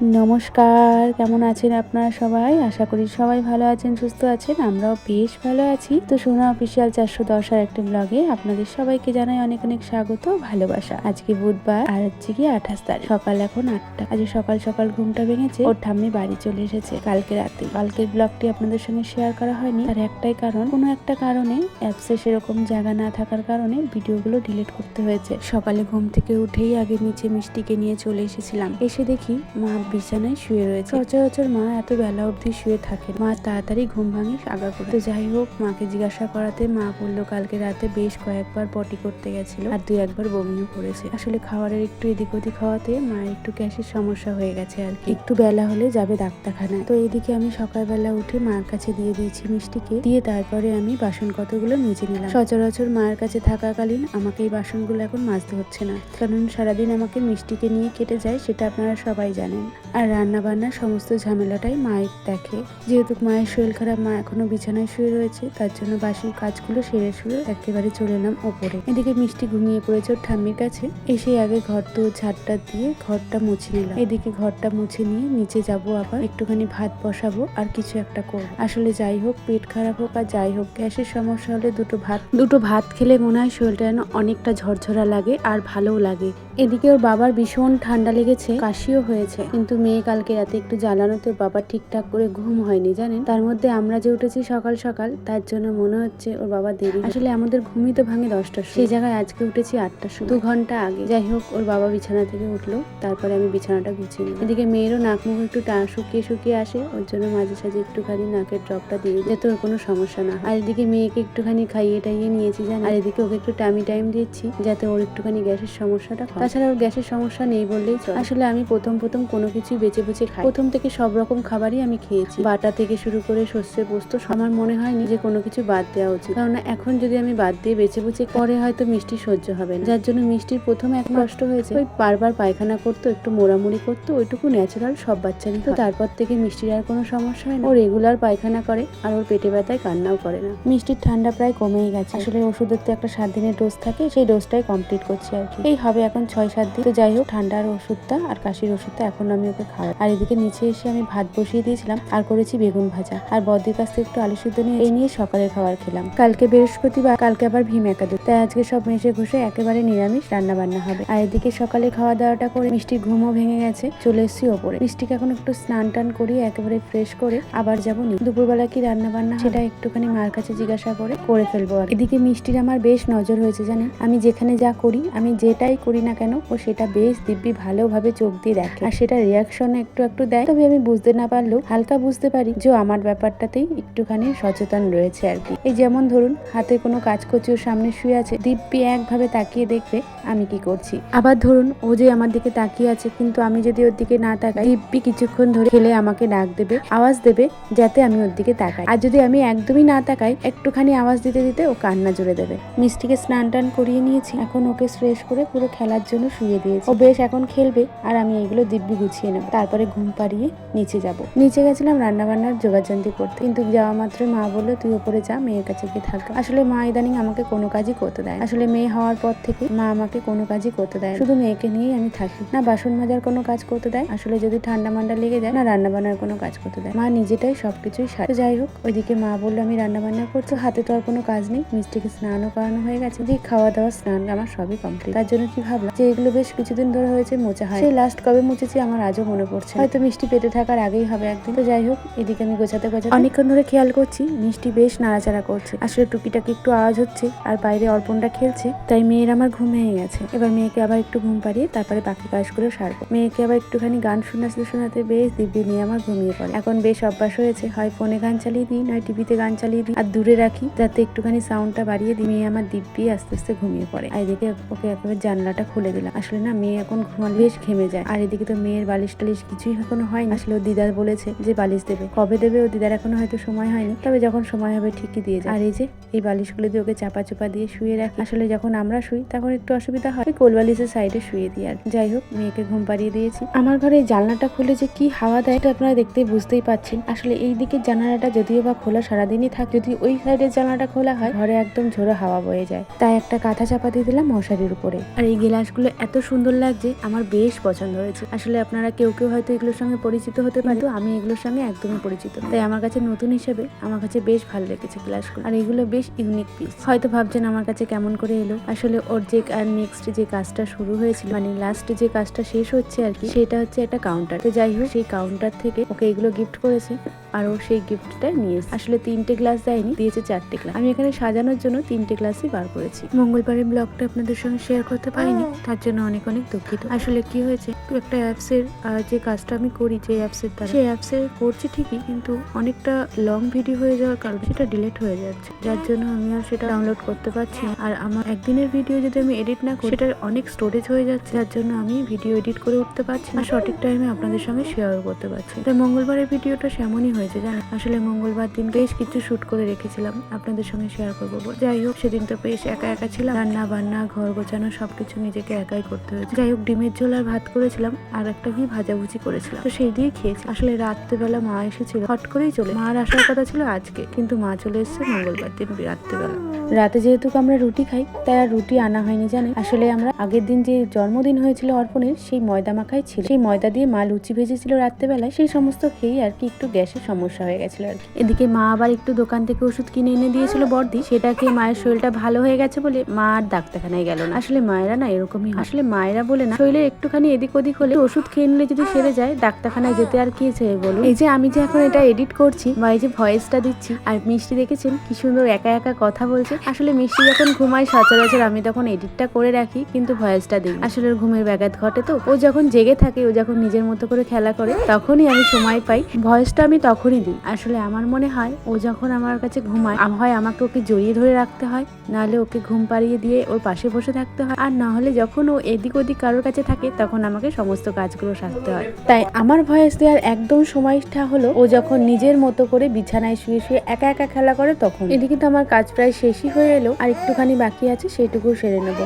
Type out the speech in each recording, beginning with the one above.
নমস্কার, কেমন আছেন আপনারা সবাই? আশা করি সবাই ভালো আছেন, সুস্থ আছেন, আমরাও বেশ ভালো আছি। তো সোনা অফিসিয়াল চারশো দশ আর একটি ব্লগে আপনাদের সবাইকে জানাই অনেক অনেক স্বাগত ভালোবাসা। আজকে বুধবার, আর হচ্ছে কি আঠাশ তারিখ। সকাল এখন আটটা। আজ সকাল সকাল ঘুমটা ভেঙেছে, ওর ঠাম্মি বাড়ি চলে এসেছে কালকে রাতে। কালকের ব্লগটি আপনাদের সঙ্গে শেয়ার করা হয়নি। তার একটাই কারণ, কোনো একটা কারণে অ্যাপসে সেরকম জায়গা না থাকার কারণে ভিডিওগুলো ডিলিট করতে হয়েছে। সকালে ঘুম থেকে উঠেই আগে নিচে মিষ্টিকে নিয়ে চলে এসেছিলাম। এসে দেখি মা বিছানায় শুয়ে রয়েছে। সচরাচর মা এত বেলা অবধি শুয়ে থাকে মা তাড়াতাড়ি ঘুম ভাঙি আগা করে যাই হোক, মাকে জিজ্ঞাসা করাতে মা বলল, কালকে রাতে বেশ কয়েকবার পটি করতে গেছিল আর দুই একবার বমিও করেছে। আসলে খাবারের একটু এদিক ওদিক হওয়াতে মায়ের একটু গ্যাসের সমস্যা হয়ে গেছে আর কি। একটু বেলা হলে যাবে ডাক্তারখানায়। তো এদিকে আমি সকালবেলা উঠে মার কাছে দিয়ে দিয়েছি মিষ্টিকে। দিয়ে তারপরে আমি বাসন কতগুলো মেজে নিলাম। সচরাচর মায়ের কাছে থাকাকালীন আমাকে এই বাসনগুলো এখন মাজতে হচ্ছে না। কারণ সারাদিন আমাকে মিষ্টিকে নিয়ে কেটে যায়, সেটা আপনারা সবাই জানেন। আর রান্না বান্নার সমস্ত ঝামেলাটাই মায়ের দেখে। যেহেতু মায়ের শরীর খারাপ, মা এখনও বিছানায় শুয়ে রয়েছে, তার জন্য বাসির কাজগুলো সেরে শুয়ে একেবারে চলে এলাম ওপরে। এদিকে মিষ্টি ঘুমিয়ে পড়েছে ওর ঠাম্মির কাছে। এসে আগে ঘর তো ঝাড়টা দিয়ে ঘরটা মুছে নিলাম। এদিকে ঘরটা মুছে নিয়ে নিচে যাব আবার, একটুখানি ভাত বসাবো আর কিছু একটা করব। আসলে যাই হোক, পেট খারাপ হোক আর যাই হোক, গ্যাসের সমস্যা হলে দুটো ভাত দুটো ভাত খেলে মনে হয় শরীরটা যেন অনেকটা ঝরঝরা লাগে আর ভালোও লাগে। এদিকে ওর বাবার ভীষণ ঠান্ডা লেগেছে, কাশিও হয়েছে, কিন্তু মেয়ে কালকে রাতে একটু জ্বালানোতে বাবার ঠিকঠাক করে ঘুম হয়নি, জানেন? তার মধ্যে আমরা যে উঠেছি সকাল সকাল, তার জন্য মনে হচ্ছে ওর বাবা দেরি আসলে আমাদের ঘুমই তো ভাঙে দশটার সেই জায়গায় আজকে উঠেছি আটটার সময়। দু ঘণ্টা আগে। যাই হোক, ওর বাবা বিছানা থেকে উঠল, তারপরে আমি বিছানাটা গুছিয়ে নিই এদিকে মেয়েরও নাক মুখ একটু টা শুকিয়ে শুকিয়ে আসে, ওর জন্য মাঝে সাঝে একটুখানি নাকের ড্রপটা দিয়ে যাতে ওর কোনো সমস্যা না আর এদিকে মেয়েকে একটুখানি খাইয়ে টাইয়ে নিয়েছি জান আর এদিকে ওকে একটু টামি টাইম দিচ্ছি, যাতে ওর একটুখানি গ্যাসের সমস্যাটা তাছাড়া ওর গ্যাসের সমস্যা নেই বললেই আসলে আমি প্রথম প্রথম কোনো কিছুই বেঁচে বেঁচে খাই। প্রথম থেকে সব রকম খাবারই আমি খেয়েছি। বাটা থেকে শুরু করে শস্যের পোস্ত আমার মনে হয়নি যে কোনো কিছু বাদ দেওয়া উচিত। কারণ এখন যদি আমি বাদ দিয়ে বেঁচে বেঁচে পরে হয়তো মিষ্টি সহ্য হবে না। যার জন্য মিষ্টির প্রথম এক কষ্ট হয়েছে। ওই বারবার পায়খানা করতো একটু মোড়ামুড়ি করতো ওইটুকু ন্যাচারাল সব বাচ্চা তো তারপর থেকে মিষ্টির আর কোনো সমস্যা হয় না। ও রেগুলার পায়খানা করে আর ওর পেটে ব্যথায় কান্নাও করে না। মিষ্টির ঠান্ডা প্রায় কমেই গেছে। আসলে ওষুধের তো একটা সাত দিনের ডোজ থাকে সেই ডোজটাই কমপ্লিট করছি আর কি। এই হবে এখন ছয় সাত দিন। তো যাই হোক ঠান্ডার ওষুধটা আর কাশির ওষুধটা এখন আমি ওকে খাওয়াই। আর এদিকে নিচে এসে আমি ভাত বসিয়ে দিয়েছিলাম আর করেছি বেগুন ভাজা। আর বদির কাছ থেকে একটু আলু সিদ্ধ নিয়ে এই নিয়ে সকালের খাবার খেলাম। কালকে বৃহস্পতিবার, কালকে আবার ভীম একাদশ। তাই আজকে সব মেশে ঘষে একেবারে নিরামিষ রান্না বান্না হবে। আর এদিকে সকালে খাওয়া দাওয়াটা করে মিষ্টির ঘুমও ভেঙে গেছে। চলে এসেছি ওপরে। মিষ্টিকে এখন একটু স্নান টান করিয়ে একেবারে ফ্রেশ করে আবার যাব নি দুপুরবেলা কি রান্না বান্না সেটা একটুখানি মার কাছে জিজ্ঞাসা করে করে ফেলব আর এদিকে মিষ্টির আমার বেশ নজর হয়েছে জানেন? আমি যেখানে যা করি, আমি যেটাই করি না কেন, ও সেটা বেশ দিব্যি ভালোভাবে চোখ দিয়ে দেখে। আর সেটা রিয়াকশন একটু একটু দেয়। তবে আমি বুঝতে না পারলেও হালকা বুঝতে পারি যে আমার ব্যাপারটাতেই একটুখানি সচেতন রয়েছে আর কি। এই যেমন ধরুন, হাতে কোনো কাজ করছে ওর সামনে শুয়ে আছে, দিব্যি একভাবে তাকিয়ে দেখবে আমি কি করছি। আবার ধরুন, ও যে আমার দিকে তাকিয়ে আছে, কিন্তু আমি যদি ওর দিকে না তাকাই, দিব্যি কিছুক্ষণ ধরে খেলে আমাকে ডাক দেবে, আওয়াজ দেবে, যাতে আমি ওর দিকে তাকাই। আর যদি আমি একদমই না তাকাই, একটুখানি আওয়াজ দিতে দিতে ও কান্না জুড়ে দেবে। মিষ্টিকে স্নান টান করিয়ে নিয়েছি, এখন ওকে ফ্রেশ করে পুরো খেলার জন্য শুয়ে দিয়েছি। ও বেশ এখন খেলবে, আর আমি এগুলো দিব্যি গুছিয়ে নেব। তারপরে ঘুম পাড়িয়ে নিচে যাব। নিচে গেছিলাম রান্না বান্নার যোগাযন্ত্রী করতে। কিন্তু যাওয়া মাত্র মা বলল, তুই ওপরে যা, মেয়ের কাছে গিয়ে থাক। আসলে মা ইদানিং আমাকে কোনো কাজই করতে দেয় আসলে মেয়ে হওয়ার পর থেকে মা আমাকে কোনো কাজই করতে দেয় শুধু মেয়েকে নিয়েই আমি থাকি। না, বাসন মাজার কোনো কাজ করতে দেয়। আসলে যদি ঠান্ডা মান্ডা লেগে যায়, না রান্না বান্নার কোনো কাজ করতে দেয় মা নিজেটাই সবকিছুই তো যাই হোক, ওইদিকে মা বলল, আমি রান্না বান্না করছি। হাতে তো আর কোনো কাজ নেই। মিষ্টিকে স্নানও করানো হয়ে গেছে। যে খাওয়া দাওয়া স্নান আমার সবই কমপ্লিট তার জন্য কি ভাবলাম, যে এগুলো বেশ কিছুদিন ধরে হয়েছে, মোচা হয়। সেই লাস্ট কবে মুছেছি আমার আজও মনে পড়ছে হয়তো মিষ্টি পেতে থাকার আগেই হবে একদিন। তো যাই হোক, এদিকে আমি গোছাতে গোছাতে অনেকক্ষণ ধরে খেয়াল করছি, মিষ্টি বেশ নাড়াচাড়া করছে। আসলে টুকিটাকি একটু আওয়াজ হচ্ছে, আর বাইরে অর্পণটা খেলছে, তাই মেয়ের আমার ঘুম ভেঙে গেছে। এবার মেয়েকে আবার একটু ঘুম পাড়িয়ে তারপরে বাকি কাজগুলো সারবো। মেয়েকে আবার একটুখানি গান শোনাতে শোনাতে বেশ দিব্যি মেয়ে আমার ঘুমিয়ে পড়ে। এখন বেশ অভ্যাস হয়েছে, হয় ফোনে গান চালিয়ে দিই, নয় টিভিতে গান চালিয়ে দিই, আর দূরে রাখি, যাতে একটুখানি সাউন্ডটা বাড়িয়ে দিই। মেয়ে আমার দিব্যি আস্তে আস্তে ঘুমিয়ে পড়ে। আর এদিকে ওকে একেবারে জানলাটা খুলে দিলাম। আসলে না, মেয়ে এখন ঘুমালে বেশ ঘেমে যায়। আর এদিকে তো মেয়ের বালিশ টালিশ কিছুই এখনও হয়নি। আসলে ও দিদার বলেছে যে বালিশ দেবে। কবে দেবে ও দিদার এখনও হয়তো সময় হয়নি। তবে যখন সময় হবে ঠিকই দিয়ে যায় আর এই যে, এই বালিশগুলো দিয়ে ওকে চাপা চোপা দিয়ে শুয়ে রাখি। আসলে যখন আমরা শুই, তখন একটু অসুবিধা হয়। কোল বালিশের সাইডে শুয়ে দিই আর যাই হোক, মেয়েকে ঘুম পাড়িয়ে দিয়েছি। আমার ঘরে জানলাটা খুলে যে কি হাওয়া দেয় এটা আপনারা দেখতেই বুঝতেই পাচ্ছেন আসলে এই দিকের জানালাটা যদিও বা খোলা সারাদিনই থাকে, যদি ওই সাইডের জানলাটা খোলা হয়, ঘরে একদম ঝোড়ো হাওয়া বয়ে যায়। তাই একটা কাঁথা চাপা দিয়ে দিলাম মশারির উপরে। আর এই গ্লাসগুলো এত সুন্দর লাগছে, আমার বেশ পছন্দ হয়েছে। আসলে আপনারা কেউ কেউ হয়তো এগুলোর সঙ্গে পরিচিত হতে পারে। আমি এগুলোর সঙ্গে একদমই পরিচিত তাই আমার কাছে নতুন হিসেবে আমার কাছে বেশ ভালো লেগেছে গ্লাসগুলো আর এগুলো বেশ ইউনিক পিস হয়তো ভাবছেন আমার কাছে কেমন করে এলো। আসলে ওর যে আর নেক্সট যে কাজটা শুরু হয়েছিল মানে লাস্ট যে কাজটা শেষ হচ্ছে আর কি সেটা হচ্ছে একটা কাউন্টার তো যাই হোক সেই কাউন্টার থেকে ওকে এগুলো গিফট করেছে আর ও সেই গিফটটা নিয়ে আসলে তিনটে গ্লাস দেয়নি দিয়েছে চারটে গ্লাস আমি এখানে সাজানোর জন্য তিনটে গ্লাসই বার করেছি। মঙ্গলবারের ব্লগটা আপনাদের সঙ্গে শেয়ার করতে পারিনি তার জন্য অনেক অনেক দুঃখিত। আসলে কি হয়েছে একটা অ্যাপসের যে কাজটা আমি করি, যে অ্যাপসের দ্বারা, সেই অ্যাপসে করছি ঠিকই, কিন্তু অনেকটা লং ভিডিও হয়ে যাওয়ার কারণে সেটা ডিলিট হয়ে যাচ্ছে। যার জন্য আমি আর সেটা ডাউনলোড করতে পারছি না। আর আমার একদিনের ভিডিও যদি আমি এডিট না করি, সেটার অনেক স্টোরেজ হয়ে যাচ্ছে। যার জন্য আমি ভিডিও এডিট করে উঠতে পারছি না। সঠিক টাইমে আপনাদের সঙ্গে শেয়ার করতে পারছি তাই মঙ্গলবারের ভিডিওটা সেমনই হয়েছে, জানেন? আসলে মঙ্গলবার দিন বেশ কিছু শুট করে রেখেছিলাম। আপনাদের সঙ্গে শেয়ার করব যাই হোক, সেদিন তো বেশ একা একা ছিলাম। রান্না বান্না ঘর গোছানো সবকিছু নিজেকে একাই করতে হয়েছে। যাই হোক, ডিমের ঝোল আর ভাত করেছিলাম। আর একটা কি ভাজাভুজি করেছিলাম। তো সেই দিয়ে খেয়েছি। আসলে রাত্রেবেলা মা এসেছিল। হট করেই চলে। মার আসার কথা ছিল আজকে। কিন্তু মা চলে এসেছে মঙ্গলবার দিন রাত্রেবেলা। রাতে যেহেতু আমরা রুটি খাই, তাই আর রুটি আনা হয়নি জানেন? আসলে আমরা আগের দিন যে জন্মদিন হয়েছিল অর্পণের, সেই ময়দা মাখাই ছিল। সেই ময়দা দিয়ে মা লুচি ভেজেছিল রাত্রেবেলায়। সেই সমস্ত খেয়েই আর কি একটু গ্যাসের সমস্যা হয়ে গেছিল আর কি। এদিকে মা আবার একটু দোকান থেকে ওষুধ কিনে এনে দিয়েছিল বর্দি। সেটা খেয়ে মায়ের শরীরটা ভালো হয়ে গেছে বলে মা আর ডাক্তারখানায় গেল না। আসলে মায়েরা না এরকমই আসলে মায়েরা বলে না, শরীরে একটুখানি এদিক ওদিক হলে ওষুধ খেয়ে নিলে যদি সেরে যায়, ডাক্তারখানায় যেতে আর কি আছে বলুন? এই যে আমি যে এখন এটা এডিট করছি, বা এই যে ভয়েসটা দিচ্ছি, আর মিষ্টি দেখেছেন কি সুন্দর একা একা কথা বলছে। আসলে মিষ্টি যখন ঘুমায়, সচরাচর আমি তখন এডিটটা করে রাখি, কিন্তু ভয়েসটা দিই আসলে ঘুমের ব্যাঘাত ঘটে তো। ও যখন জেগে থাকে, ও যখন নিজের মতো করে খেলা করে, তখনই আমি সময় পাই। ভয়েসটা আমি তখনই দিই। আসলে আমার মনে হয়, ও যখন আমার কাছে ঘুমায় হয় আমাকে ওকে জড়িয়ে ধরে রাখতে হয়, নাহলে ওকে ঘুম পাড়িয়ে দিয়ে ওর পাশে বসে থাকতে হয়। আর না হলে যখন ও এদিক ওদিক কারোর কাছে থাকে, তখন আমাকে সমস্ত কাজগুলো সারতে হয়। তাই আমার ভয়েস দেওয়ার একদম সময়টা হলো ও যখন নিজের মতো করে বিছানায় শুয়ে শুয়ে একা একা খেলা করে তখন। এদিকে তো আমার কাজ প্রায় শেষই হয়ে এলো আর একটুখানি বাকি আছে সেটুকু সেরে নেব।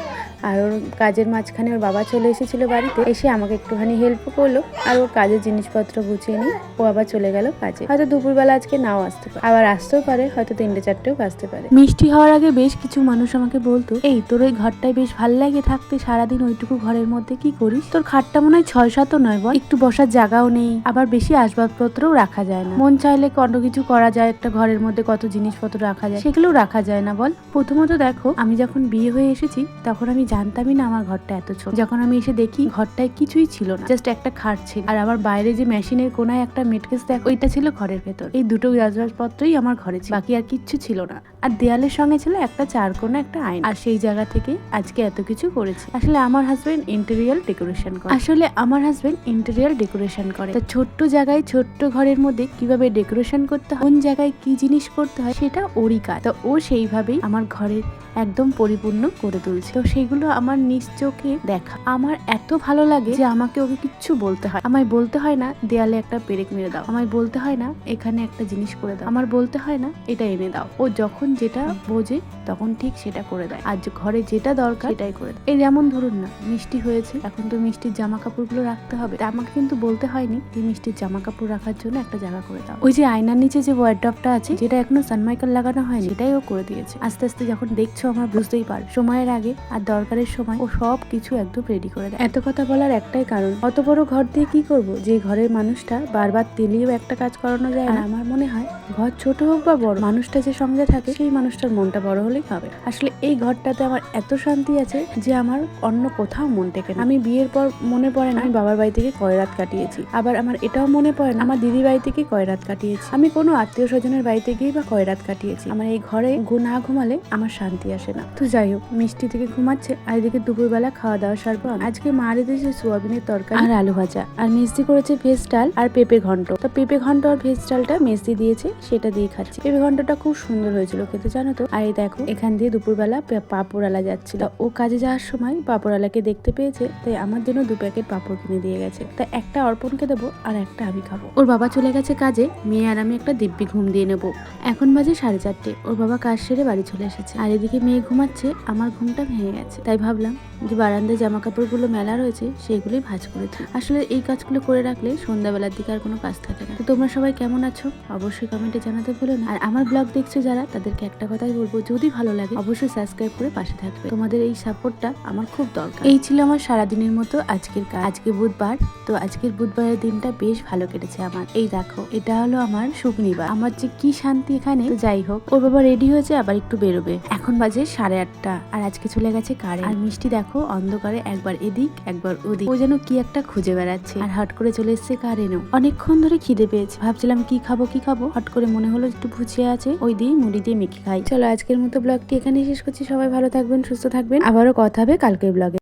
আর ওর কাজের মাঝখানে ওর বাবা চলে এসেছিল বাড়িতে, এসে আমাকে একটুখানি হেল্প করল, আর ওর কাজের জিনিসপত্র গুছিয়ে নিই ও আবার চলে গেল কাজে। হয়তো দুপুরবেলা আজকে নাও আসতে পারে। আবার আসতেও পারে, হয়তো তিনটে চারটেও বাজতে পারে। মিষ্টি হওয়ার আগে বেশ কিছু মানুষ আমাকে বলতো, এই, তোর ওই ঘরটায় বেশ ভালো লাগে থাকতে, সারাদিন ওইটুকু ঘরের মধ্যে কি করিস? তোর খাটটা মনে হয় ছয় সাতও নয় বল। একটু বসার জায়গাও নেই, আবার বেশি আসবাবপত্রও রাখা যায় না। মন চাইলে কত কিছু করা যায়, একটা ঘরের মধ্যে কত জিনিসপত্র রাখা যায় সেগুলোও রাখা যায় না বল। প্রথমত দেখো, আমি যখন বিয়ে হয়ে এসেছি, তখন আমি জানতামই না আমার ঘরটা এত ছোট। যখন আমি এসে দেখি ঘরটায় কিছুই ছিল না জাস্ট একটা খাট ছিল। আর আমার বাইরে যে মেশিনের কোনায় একটা মেটকেস দেখ, ওইটা ছিল ঘরের ভেতর। এই দুটো আসবাবপত্রই আমার ঘরে ছিল। বাকি আর কিচ্ছু ছিল না। আর দেয়ালের সঙ্গে ছিল একটা চার কোনা একটা আইন আর সেই জায়গা থেকে আজকে এত কিছু করেছি। আসলে আমার হাজবেন্ড ইন্টেরিয়াল ডেকোরেশন করে। আসলে আমার হাজবেন্ড ইন্টেরিয়াল ডেকোরেশন করে। তা ছোট্ট জায়গায়, ছোট্ট ঘরের মধ্যে কীভাবে ডেকোরেশন করতে হয়, কোন জায়গায় কি জিনিস করতে হয়, সেটা ওরই কাজ। তো ও সেইভাবেই আমার ঘরের একদম পরিপূর্ণ করে তুলছে। তো সেগুলো আমার নিজ চোখে দেখা। আমার এত ভালো লাগে যে আমাকে ওকে কিচ্ছু বলতে হয়। আমায় বলতে হয় না, দেয়ালে একটা পেরেক মেরে দাও। আমায় বলতে হয় না, এখানে একটা জিনিস করে দাও। আমার বলতে হয় না, এটা এনে দাও। ও যখন যেটা বোঝে, তখন ঠিক সেটা করে দেয়। আর ঘরে যেটা দরকার, সেটাই করে দেয়। এই যেমন ধরুন না, মিষ্টি হয়েছে, এখন তো মিষ্টির জামা কাপড়গুলো রাখতে হবে। আমাকে কিন্তু বলতে হয়নি যে মিষ্টির জামা কাপড় রাখার জন্য একটা জায়গা করে দাও। ওই যে আয়নার নিচে যে ওয়ার্ড্রপটা আছে, যেটা এখনও সানমাইকার লাগানো হয়নি, সেটাই ও করে দিয়েছে। আস্তে আস্তে যখন দেখছ, আমার বুঝতেই পার সময়ের আগে আর দরকারের সময় ও সব কিছু একদম রেডি করে দেয়। এত কথা বলার একটাই কারণ অত বড় ঘর দিয়ে কি করব? যে ঘরের মানুষটা বারবার তেলিয়েও একটা কাজ করানো যায় না। আমার মনে হয় ঘর ছোট হোক বা বড়, মানুষটা যে সঙ্গে থাকে, সেই মানুষটার মনটা বড় হলেই হবে। আসলে এই ঘরটাতে আমার এত শান্তি আছে যে আমার অন্য কোথাও মন টেকে না। আমি বিয়ের পর মনে পড়ে না, আমি বাবার বাড়ি থেকে কয় রাত কাটিয়েছি। আবার আমার এটাও মনে পড়ে না, আমার দিদি বাড়ি থেকে কয় রাত কাটিয়েছি। আমি কোনো আত্মীয় স্বজনের বাড়িতে গিয়ে বা কয় রাত কাটিয়েছি। আমার এই ঘরে না ঘুমালে আমার শান্তি আসে না। তো যাই হোক, মিষ্টি থেকে ঘুমাচ্ছে, আর এদিকে দুপুরবেলা খাওয়া দাওয়া সারবো আমি। আজকে মা রেঁধেছে সোয়াবিনের তরকারি আর আলু ভাজা। আর মিষ্টি করেছে ভেজ ডাল আর পেঁপে ঘন্ট। তো পেঁপে ঘন্ট আর ভেজ ডালটা মেসি দিয়েছে। সেটা দিয়ে খাচ্ছি। পেঁপে ঘন্টাটা খুব সুন্দর হয়েছিল খেতে, জানো তো? আর এই দেখো, এখান দিয়ে দুপুরবেলা পাঁপড়ালা যাচ্ছিল। ও কাজে যাওয়ার সময় পাঁপড়ালাকে দেখতে পেয়েছে, তাই আমার জন্য দু প্যাকেট পাঁপড় কিনে দিয়ে গেছে। তা একটা অর্পণকে দেবো আর একটা আমি খাব। ওর বাবা চলে গেছে কাজে, মেয়ে আর আমি একটা দিব্যি ঘুম দিয়ে নেব। এখন বাজে সাড়ে চারটে, ওর বাবা কাজ সেরে বাড়ি চলে এসেছে। আর এদিকে মেয়ে ঘুমাচ্ছে, আমার ঘুমটা ভেঙে গেছে। তাই ভাবলাম যে বারান্দায় জামা কাপড়গুলো মেলা রয়েছে, সেগুলোই ভাঁজ করে আসলে এই কাজগুলো করে রাখলে সন্ধ্যাবেলার দিকে আর কোনো কাজ থাকে না। তো তোমরা সবাই কেমন আছো? অবশ্যই কমেন্টে জানাতে ভুলো না। আর আমার ব্লগ দেখছ যারা, তাদেরকে একটা কথাই বলব, যদি ভালো লাগে, অবশ্যই সাবস্ক্রাইব করে পাশে থাকবে। তোমাদের এই সাপোর্টটা আমার খুব দরকার। এই ছিল আমার সারাদিনের মতো আজকের কাজ। আজকে বুধবার, তো আজকের বুধবারের দিনটা বেশ ভালো কেটেছে আমার। এই দেখো, এটা হলো আমার শুকনিবার আমার যে কি শান্তি এখানে। যাই হোক ওর বাবা রেডি হয়েছে, আবার একটু বেরোবে। এখন বাজে সাড়ে আটটা, আর আজকে চলে গেছে কারেন্ট আর মিষ্টি দেখো, অন্ধকারে একবার এদিক, একবার ওদিক। ও যেন কি একটা খুঁজে বেড়াচ্ছে। আর হট করে চলে এসছে কারেন্টও অনেকক্ষণ ধরে খিদে পেয়েছে। ভাবছিলাম কি খাব কি খাব? হট করে মনে হলো একটু ভুজিয়া আছে, ওই দিয়ে মুড়ি দিয়ে মেখে খাই। চলো আজকের মতো ব্লগটি এখানে শেষ করছি। সবাই ভালো থাকবেন, সুস্থ থাকবেন। আবারও কথা হবে কালকের ব্লগে।